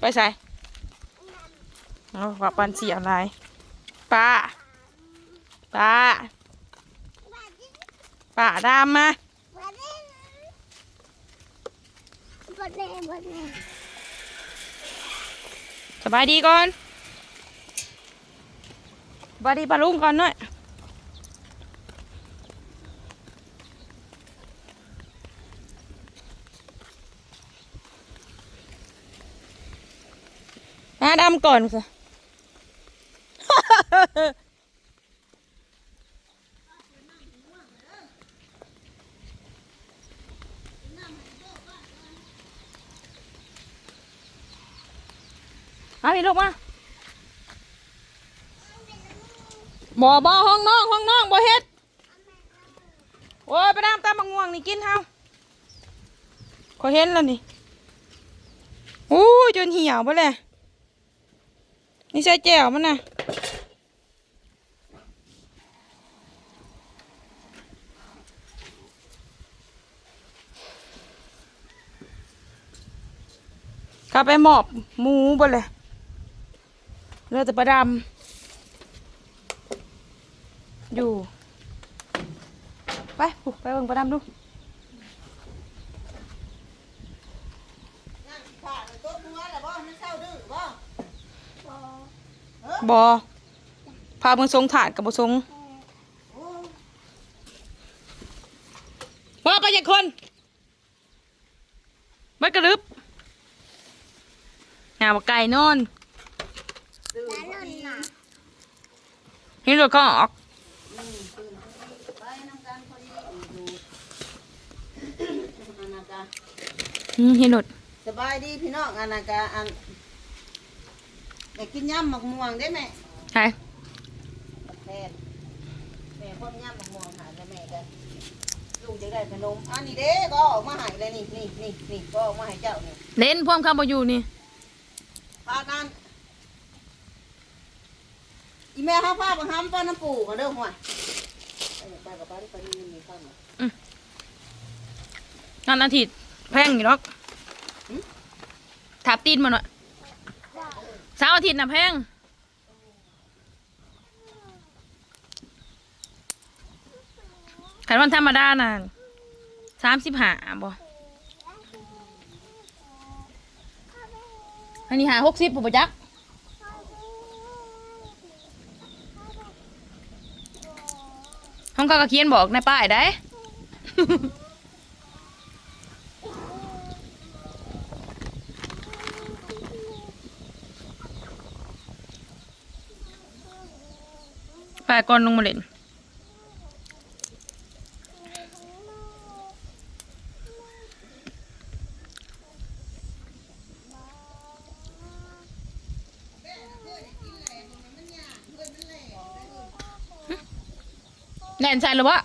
ไปใส่เอาว่าปันเสียอะไรป้าป้าป้าดำมาสบายดีก่อนสบายดีปลาลุงก่อนหน่อย มาดำก่อนสิมาพี่ลูกมาบ่อบ่อห้องน้องห้องน้องบ่เฮ็ด โอ้ยไปน้ำตามมะม่วงนี่กินเฮาขอยเห็นแล้วนี่อู้ยจนเหี่ยวไปเลย นี่ใช่แจ่วมั้นนะกลับไปหมอบหมูบ่เลยเรือดต่ประดำอยู่ ไปไปเบิ่งประดำดูนั่งผ่านตัวมัวแล้วบ่ไม่เศร้าดื้อบ่ พามึงทรงถาดกับบุทรงว่าไปจากคนไม่กระลึบหาว่าไก่นอนแล้วนนน่ะเห็นรถเขาออกไปน้ำกันพอดีดูอันนากาอืมเห็นรถสบายดีพี่น้องอันนากาอัน อยากกินยำหมักม่วงได้ไหมใช่แม่แม่พ่นยำหมักม่วงหาแล้วแม่กันลูกจะได้ขนมอันนี้เด้ก็ออกมาใหายเลยนี่นี่นี่นี่ก็ออกมาให้เจ้านี่เล่นพร้อมคำบอยู่นี่พากันอีแม่ห้าผ้าบังคับป้าน้ำปูกันเด้อหัวไปไปกับป้าที่ไปนี่มีข้าวหน่อยงานอาทิตย์แพงอยู่หรอกทับตีนมันหน่อย เสาร์อาทิตย์น่ะแพงขันวันธรรมดาน่ะสามสิบห้าบ่อันนี้หาหกสิบปุ๊บจักห้องเขาก็เขียนบอกในป้ายได้ ป้ายก่อนลงมาเล่นแน่นใจหรือวะ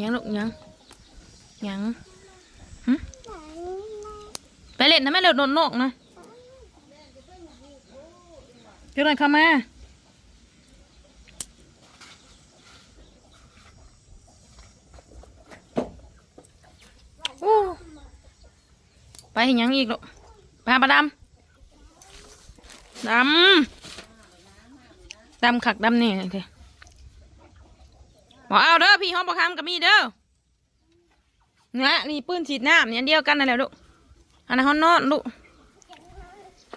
ยังลูกยังยังไปเล่นนะแม่เล่นโนนกนะ เดี๋ยวหน่อยเข้ามาอู้ไปเห็นยังอีกลูกไปหาปลาดำดำดำขักดำนี่เถอะบอกเอาเด้อพี่ห้องประคำกับมีเด้อเนี่ยนี่ปืนฉีดน้ำเนี่ยอันเดียวกันนั่นแหละลูกอันนั้นห้องนอนลูก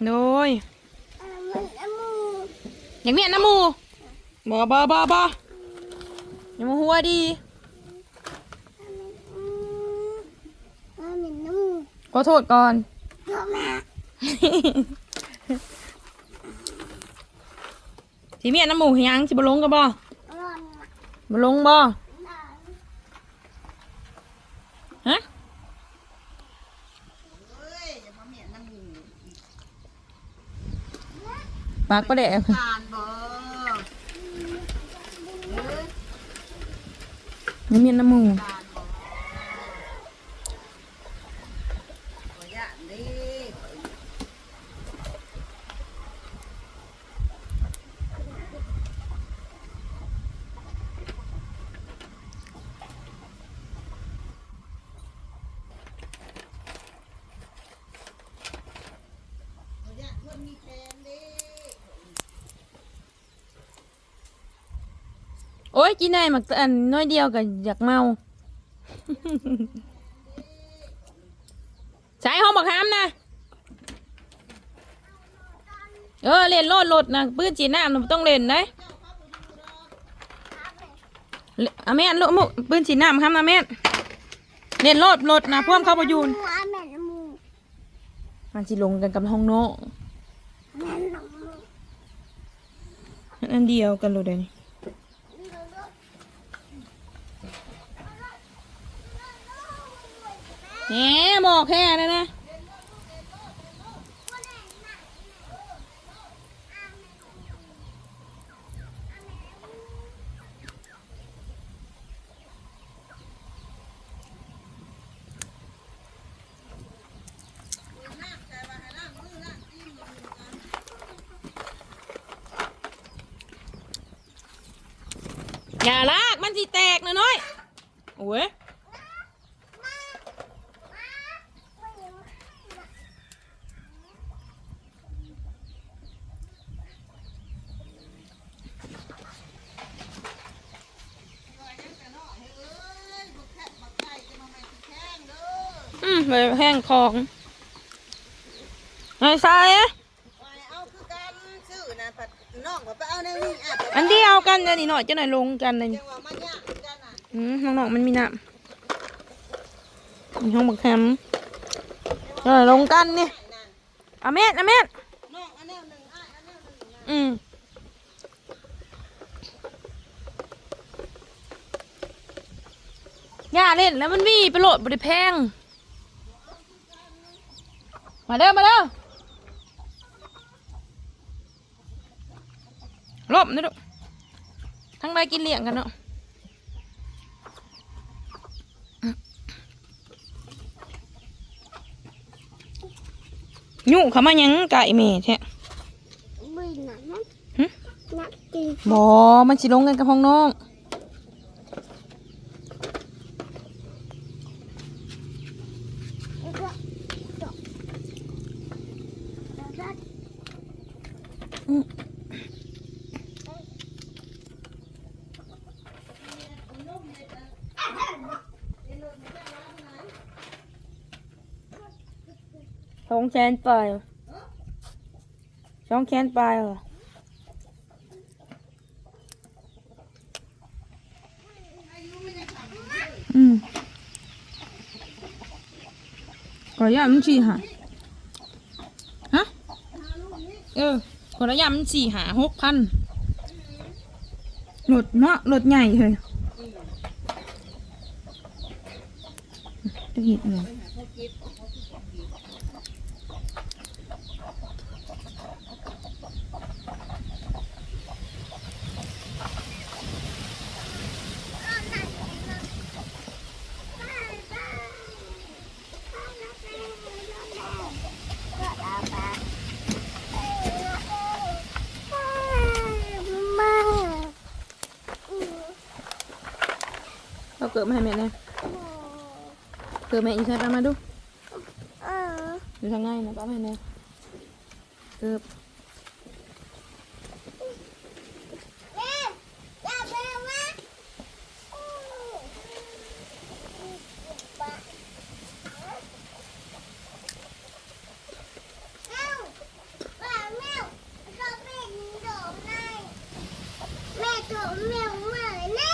โดย อย่างเมียน้ำหมูบอบอบอบออย่ามาหัวดีมันเหม็นน้ขอโทษก่อนำตัวแม่ทีเมียน้ำหมูเฮียังสิบลงกับบอร้อนบลงบอฮะเฮ้ยอย่ามาเหมียนน้ำมูปากประเดะ ทานบ่เอ้ย อย่าเมียน้ำหมู ทานบ่ขอยานดิ โอ้ยกินได้หมักอันน้อยเดียวก็อยากเมาใช้ห้องบักห้ามนะ เออเล่นโลดโลดนะปื้นจีน้ำน่ะบ่ต้องเล่นนะเล่นอาแม่นลูกมุปื้นจีน้ำครับนะแม่นเล่นโลดโลดนะพ่วมเข้าประยูนมูอาแม่นมูมันสิลงกันกับห้องโน้แม่นมูอันเดียวกันเลยเดี๋ยวนี้ แหมบอกแค่นั้นนะอย่าลากมันสิแตกนะน้อยโอ้ย อืมไปแห้งของไอ้ทรายอะเอาคือการซื้อนะผัดน้องผัดไปเอาในนี่อะอันเดียวกันเดี๋ยวนี้หน่อยจะหน่อยลงกันเลยจังหวะมันยากคือกันน่ะอืมน้องๆมันมีน้ำมีห้องบักแฮมเออลงกันเนี่ยนั่นอาเม็ดอาเม็ดน้องอันแนวหนึ่งอ้ายอันแนวหนึ่งนะอืมอย่าเล่นแล้วมันมีไปโหลดบริแพง มาเด้อมาเด้อหลบนี่ลูกทั้งใดกินเลี้ยงกันเนาะยุ่งเขามาหยังไก่เมแท้บุยหนักนะหึหนักจริงบอมันสิลงกันกับห้องน้อง แล้วก็จบแล้วก็ สองแสนไปสองแสนปเหรออืมก่อยามันสี่หาฮะ เออก่อยามันสี่หาหกพันรถเนาะรถใหญ่เลยจะเห็นเลย เราเกิดมาให้แม่เนี่ยเกิดแม่อีกใช่ปะมาดูเอออยู่ทางในนะป้าแม่เนี่ยเกิด แม่อย่าไปมาแมวป้าแมวก็เป็นโดมในแม่โดมแมวเหมือนนะ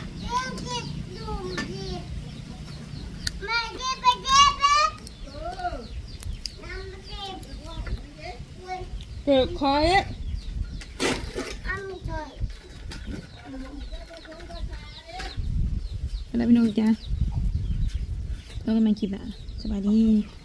ว้ยเกิดคอยอ้ามีเถอยไปแล้วพี่น้องจ้าแล้วก็มาคลิปละสบายดีส